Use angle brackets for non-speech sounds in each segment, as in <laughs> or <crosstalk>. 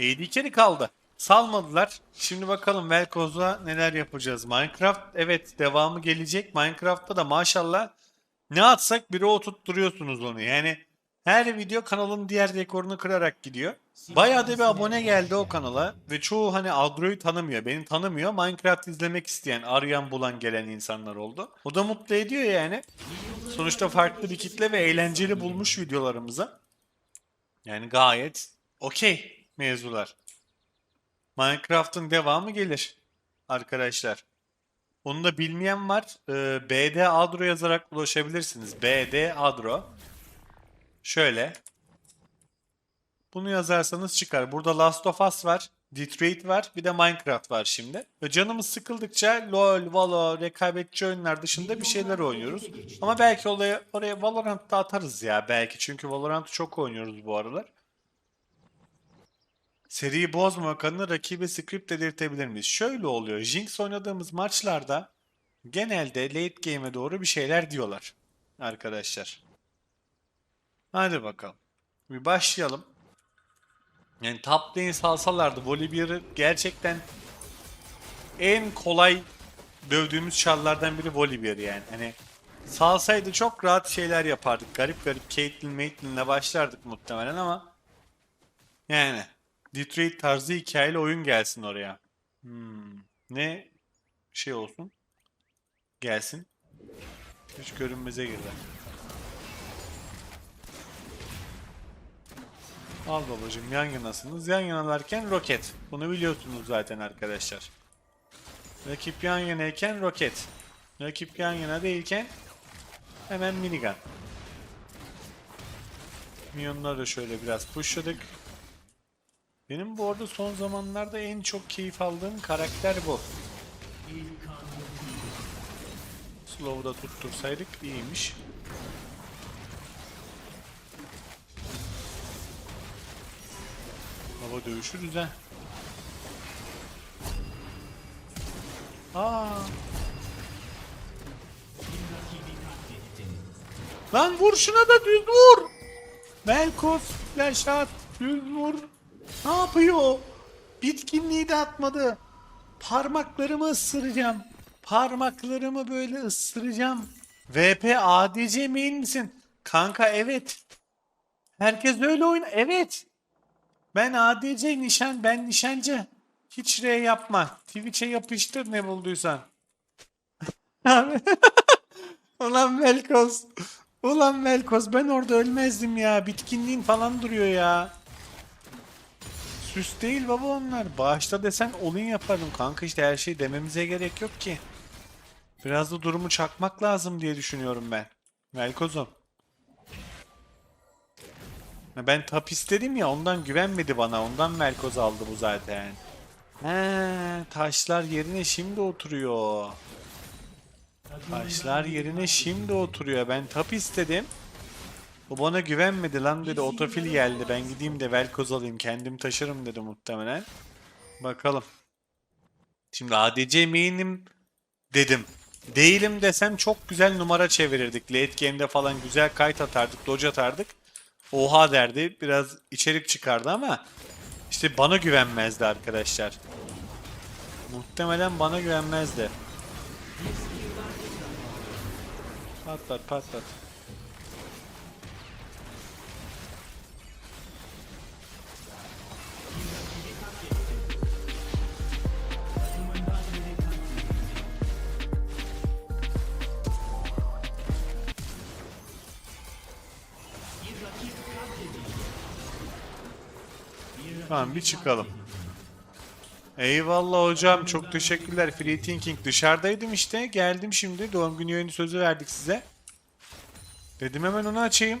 AD carry kaldı. Salmadılar. Şimdi bakalım Velkoz'la neler yapacağız. Minecraft evet devamı gelecek. Minecraft'ta da maşallah ne atsak biri oturtturuyorsunuz onu. Yani her video kanalın diğer rekorunu kırarak gidiyor. Bayağı da bir abone geldi o kanala ve çoğu hani Adro'yu tanımıyor. Beni tanımıyor. Minecraft izlemek isteyen, arayan bulan gelen insanlar oldu. O da mutlu ediyor yani. Sonuçta farklı bir kitle ve eğlenceli bulmuş videolarımıza. Yani gayet okey mevzular. Minecraft'ın devamı gelir arkadaşlar. Onu da bilmeyen var. Ee, BD Adro yazarak ulaşabilirsiniz. BD Adro. Şöyle. Bunu yazarsanız çıkar. Burada Last of Us var. Detroit var. Bir de Minecraft var şimdi. Canımız sıkıldıkça LoL, Valo, rekabetçi oyunlar dışında bir şeyler oynuyoruz. Ama belki oraya, oraya Valorant'ta atarız ya belki. Çünkü Valorant'ı çok oynuyoruz bu aralar. Seriyi bozmamak adına rakibe script dedirtebilir miyiz? Şöyle oluyor. Jinx oynadığımız maçlarda genelde late game'e doğru bir şeyler diyorlar. Arkadaşlar. Hadi bakalım. Bir başlayalım. Yani top lane salsalardı. Volibear'ı gerçekten en kolay dövdüğümüz şarlardan biri Volibear yani. Hani salsaydı çok rahat şeyler yapardık. Garip garip Caitlyn Maitlin'le başlardık muhtemelen ama yani Detroit tarzı hikayeli oyun gelsin oraya. Hmm. Ne şey olsun? Gelsin. Hiç görünmeze girdi. Al babacım yan yanasınız. Yan yanalarken roket. Bunu biliyorsunuz zaten arkadaşlar. Rakip yan yanayken roket. Rakip yan yana değilken hemen minigun. Minyonları şöyle biraz pushladık. Benim bu arada son zamanlarda en çok keyif aldığım karakter bu. Slow'da tuttursaydık iyiymiş. Baba dövüşürüz ha. Aa. Lan vur şuna da düz vur. Velkos flash at düz vur. Ne yapıyor? Bitkinliği de atmadı. Parmaklarımı ısıracağım. Parmaklarımı böyle ısıracağım. VP ADC main misin? Kanka evet. Herkes öyle oyna. Evet. Ben ADC nişan, ben nişancı. Hiç R yapma. Twitch'e yapıştır ne bulduysan. <laughs> Ulan Velkos. Ulan Velkos ben orada ölmezdim ya. Bitkinliğin falan duruyor ya. Süs değil baba onlar. Bağışta desen olun yaparım. Kanka işte her şey dememize gerek yok ki. Biraz da durumu çakmak lazım diye düşünüyorum ben. Velkozum. Ben tap istedim ya ondan güvenmedi bana. Ondan Melkoz aldı bu zaten. He, taşlar yerine şimdi oturuyor. Taşlar yerine şimdi oturuyor. Ben tap istedim. O bana güvenmedi lan dedi. Otofil geldi. Ben gideyim de Velkoz alayım. Kendim taşırım dedi muhtemelen. Bakalım. Şimdi ADC main'im dedim. Değilim desem çok güzel numara çevirirdik. Late game'de falan güzel kayıt atardık, dodge atardık. Oha derdi. Biraz içerik çıkardı ama işte bana güvenmezdi arkadaşlar. Muhtemelen bana güvenmezdi. Patlat patlat. Tamam bir çıkalım. Eyvallah hocam çok teşekkürler Free Thinking. Dışarıdaydım işte geldim şimdi doğum günü yayını sözü verdik size. Dedim hemen onu açayım.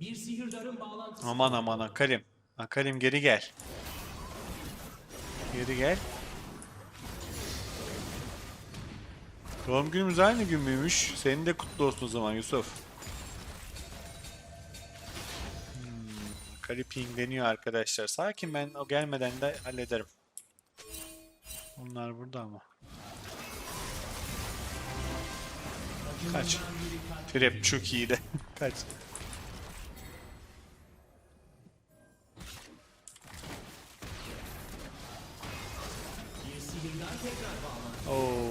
Bir sihirdarın bağlantısı Aman aman Akalim. Akalim geri gel. Geri gel. Doğum günümüz aynı gün müymüş? Senin de kutlu olsun o zaman Yusuf. Hmm, Kali pingleniyor arkadaşlar. Sakin ben o gelmeden de hallederim. Onlar burada ama. Kaç. Trap çok iyiydi. <laughs> Kaç. Oo.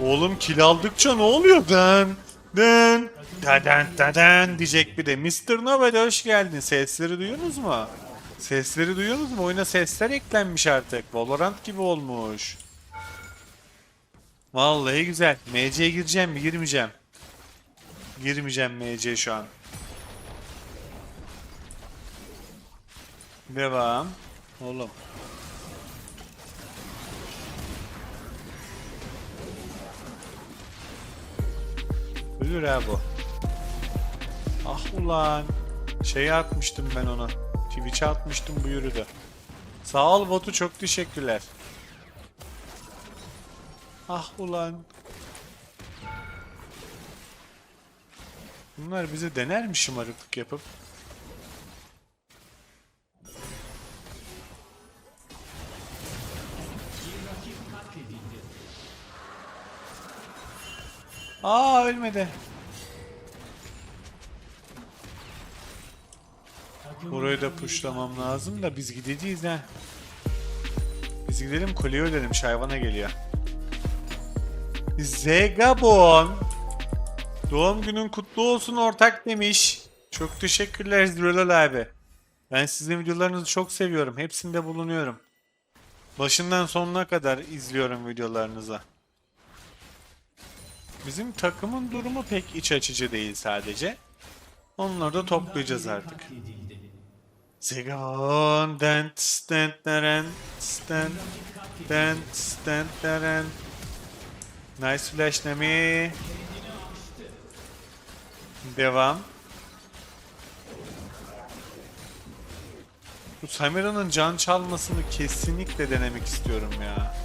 Oğlum kill aldıkça ne oluyor den? Den. Daden daden diyecek bir de. Mr. Nobel hoş geldin. Sesleri duyuyorsunuz mu? Sesleri duyuyorsunuz mu? Oyuna sesler eklenmiş artık. Valorant gibi olmuş. Vallahi güzel. MC'ye gireceğim mi? Girmeyeceğim. Girmeyeceğim MC şu an. Devam. Oğlum. Ölür ha bu. Ah ulan. Şeye atmıştım ben ona. Twitch'e atmıştım bu yürüdü. Sağ ol botu çok teşekkürler. Ah ulan. Bunlar bize dener mi şımarıklık yapıp? Aa ölmedi. Burayı da pushlamam lazım da biz gideceğiz ha. Biz gidelim kuleyi ölelim şayvana geliyor. Zegabon. Doğum günün kutlu olsun ortak demiş. Çok teşekkürler Zürelal abi. Ben sizin videolarınızı çok seviyorum. Hepsinde bulunuyorum. Başından sonuna kadar izliyorum videolarınızı. Bizim takımın durumu pek iç açıcı değil sadece. Onları da toplayacağız artık. Zegabon dent stent deren stent dent stent deren Nice flash Nami. Devam. Bu Samira'nın can çalmasını kesinlikle denemek istiyorum ya.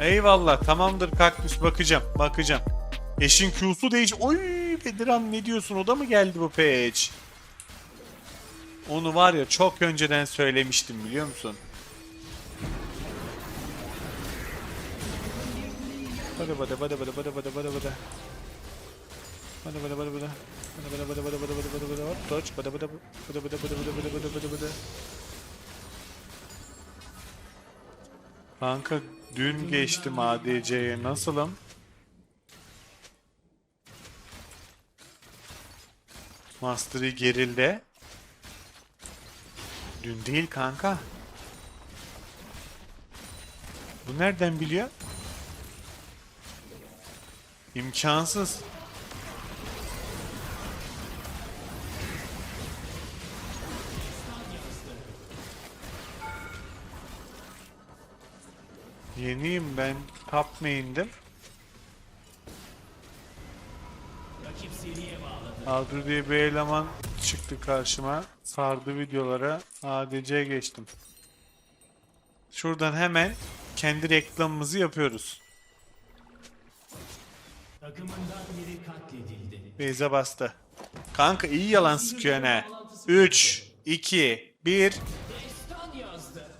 Eyvallah tamamdır kaktüs bakacağım bakacağım. Eşin Q'su değiş... Oy Bediran ne diyorsun o da mı geldi bu page? Onu var ya çok önceden söylemiştim biliyor musun? Bada bada bada bada bada bada bada bada. Bada bada bada bada. Bada bada bada bada bada bada bada bada. Hop touch. Bada bada bada bada bada bada bada bada bada bada. Kanka dün geçtim ADC'ye nasılım? Mastery gerilde. Dün değil kanka. Bu nereden biliyor? İmkansız. Yeniyim ben. Top main'dim. Adru diye bir eleman çıktı karşıma. Sardı videolara. ADC geçtim. Şuradan hemen kendi reklamımızı yapıyoruz. Takımından biri katledildi. Beyze bastı. Kanka iyi yalan sıkıyor ne? 3, 2, 1. Destan yazdı.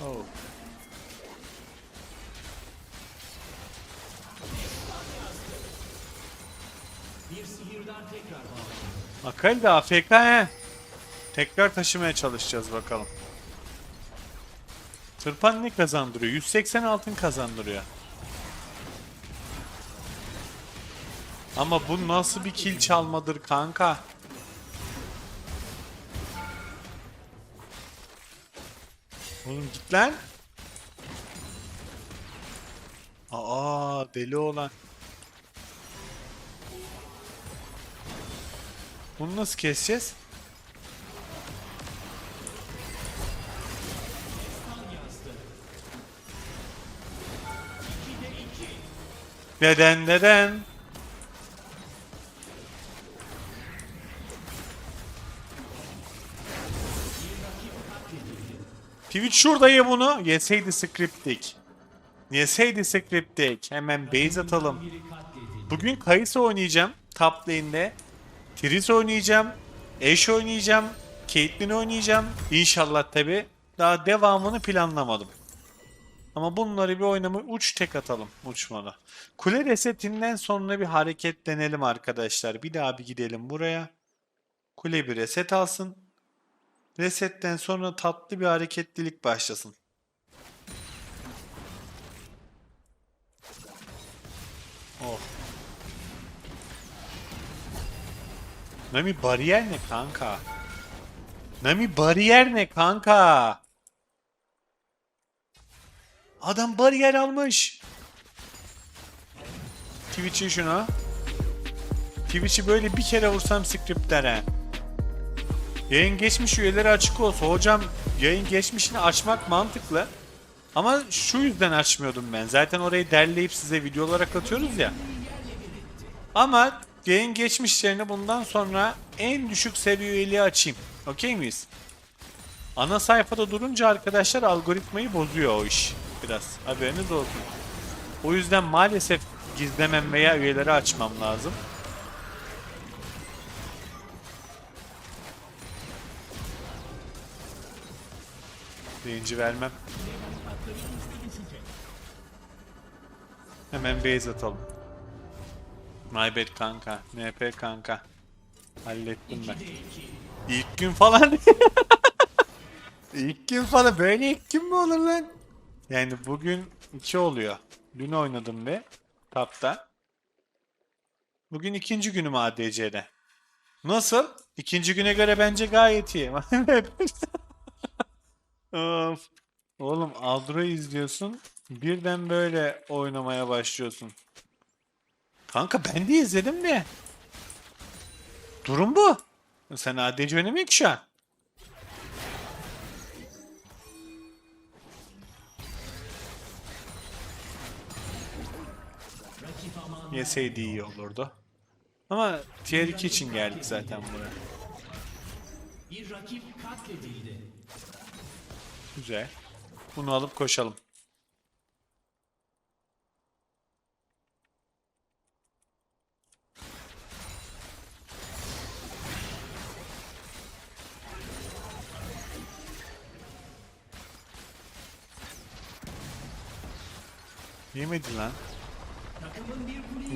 Oh. Bir sihirdar tekrar bağlandı. Akali de AFK he. Tekrar taşımaya çalışacağız bakalım. Tırpan ne kazandırıyor? 180 altın kazandırıyor. Ama bu nasıl bir kill çalmadır kanka? Oğlum git lan. Aa deli olan. Bunu nasıl keseceğiz? Neden neden? Twitch şurada ye bunu. Yeseydi scriptik. Yeseydi scriptik. Hemen base atalım. Bugün Kayısı oynayacağım. Top lane'de. Tris oynayacağım. Ashe oynayacağım. Caitlyn oynayacağım. İnşallah tabi. Daha devamını planlamadım. Ama bunları bir oynama uç tek atalım uçmalı. Kule resetinden sonra bir hareket denelim arkadaşlar. Bir daha bir gidelim buraya. Kule bir reset alsın. Resetten sonra tatlı bir hareketlilik başlasın. Oh. Nami bariyer ne kanka? Nami bariyer ne kanka? Adam bariyer almış. Twitch'i şuna. Twitch'i böyle bir kere vursam scriptlere. Yayın geçmiş üyeleri açık olsa hocam yayın geçmişini açmak mantıklı. Ama şu yüzden açmıyordum ben. Zaten orayı derleyip size video olarak atıyoruz ya. Ama yayın geçmişlerini bundan sonra en düşük seviye üyeliği açayım. Okey miyiz? Ana sayfada durunca arkadaşlar algoritmayı bozuyor o iş. Biraz haberiniz olsun. O yüzden maalesef gizlemem veya üyeleri açmam lazım. Birinci vermem. Hemen base atalım. My bad kanka. NP kanka. Hallettim ben. İlk gün falan. ilk gün falan. Böyle ilk gün mü olur lan? Yani bugün iki oluyor. Dün oynadım ve tapta. Bugün ikinci günüm ADC'de. Nasıl? İkinci güne göre bence gayet iyi. <laughs> Of. Oğlum Aldro izliyorsun. Birden böyle oynamaya başlıyorsun. Kanka ben de izledim de. Durum bu. Sen ADC oynamıyor ki şu an. Yeseydi iyi olurdu. Ama tier 2 için geldik zaten buraya. Bir rakip katledildi. Güzel. Bunu alıp koşalım. Yemedi lan.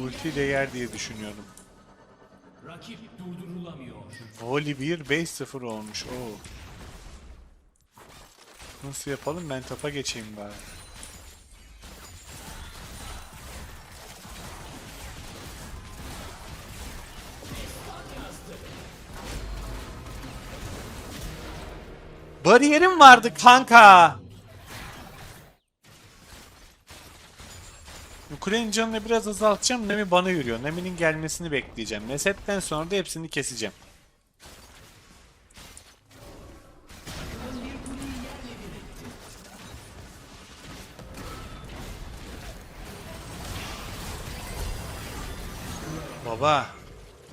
Ulti de yer diye düşünüyordum. rakip durdurulamıyor. Voli 1 5-0 olmuş. Oo. Nasıl yapalım? Ben tapa geçeyim bari. Bariyerim vardı kanka. Kulenin canını biraz azaltacağım. Nemi bana yürüyor. Nemi'nin gelmesini bekleyeceğim. Resetten sonra da hepsini keseceğim. Baba,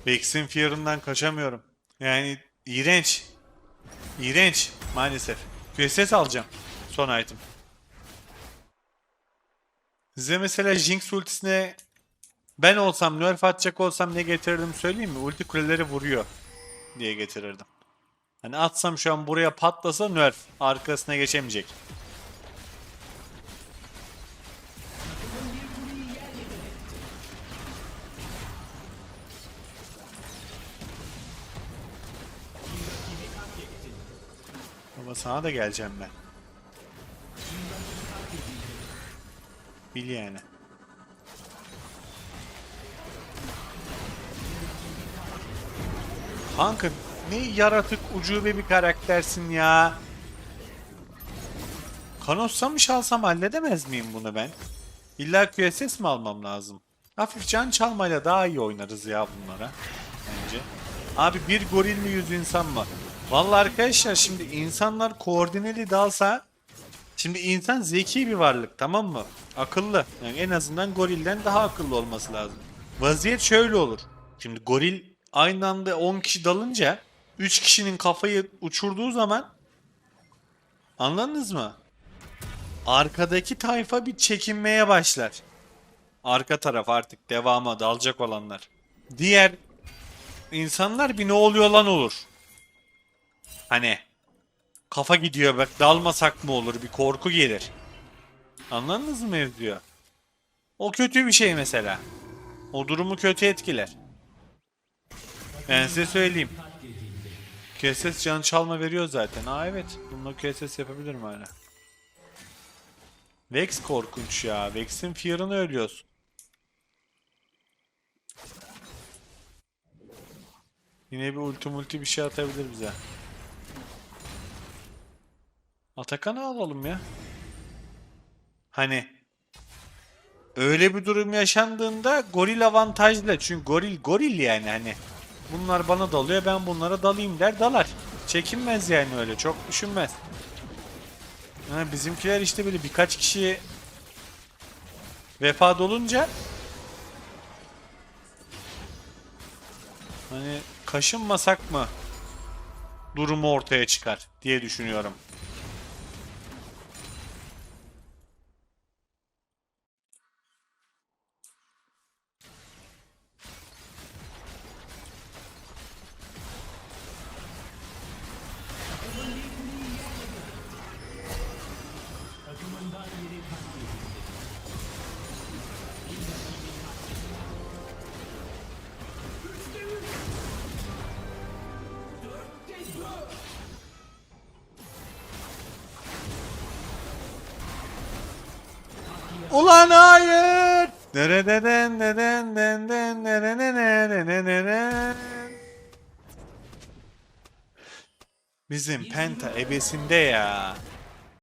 Vex'in Fear'ından kaçamıyorum. Yani iğrenç. İğrenç maalesef. QSS alacağım. Son item. Size mesela Jinx ultisine ben olsam nerf atacak olsam ne getirirdim söyleyeyim mi? Ulti kuleleri vuruyor diye getirirdim. Hani atsam şu an buraya patlasa nerf arkasına geçemeyecek. Ama sana da geleceğim ben. Bil yani. Kanka ne yaratık ucube bir karaktersin ya. Kanossa mı çalsam halledemez miyim bunu ben? İlla QSS mi almam lazım? Hafif can çalmayla daha iyi oynarız ya bunlara. Bence. Abi bir goril mi yüz insan mı? Vallahi arkadaşlar şimdi insanlar koordineli dalsa Şimdi insan zeki bir varlık tamam mı? Akıllı. Yani en azından gorilden daha akıllı olması lazım. Vaziyet şöyle olur. Şimdi goril aynı anda 10 kişi dalınca 3 kişinin kafayı uçurduğu zaman anladınız mı? Arkadaki tayfa bir çekinmeye başlar. Arka taraf artık devama dalacak olanlar. Diğer insanlar bir ne oluyor lan olur. Hani kafa gidiyor bak dalmasak mı olur bir korku gelir. Anladınız mı mevzuyu? O kötü bir şey mesela. O durumu kötü etkiler. Ben size söyleyeyim. KSS can çalma veriyor zaten. Aa evet. Bununla KSS yapabilirim hala. Vex korkunç ya. Vex'in fear'ını ölüyorsun. Yine bir ulti multi bir şey atabilir bize. Atakan'ı alalım ya. Hani öyle bir durum yaşandığında goril avantajlı. Çünkü goril goril yani hani. Bunlar bana dalıyor ben bunlara dalayım der dalar. Çekinmez yani öyle çok düşünmez. Ha, bizimkiler işte böyle birkaç kişi vefat olunca hani kaşınmasak mı durumu ortaya çıkar diye düşünüyorum. Ulan hayır. Nereden neden neden neden neden Bizim penta ebesinde ya.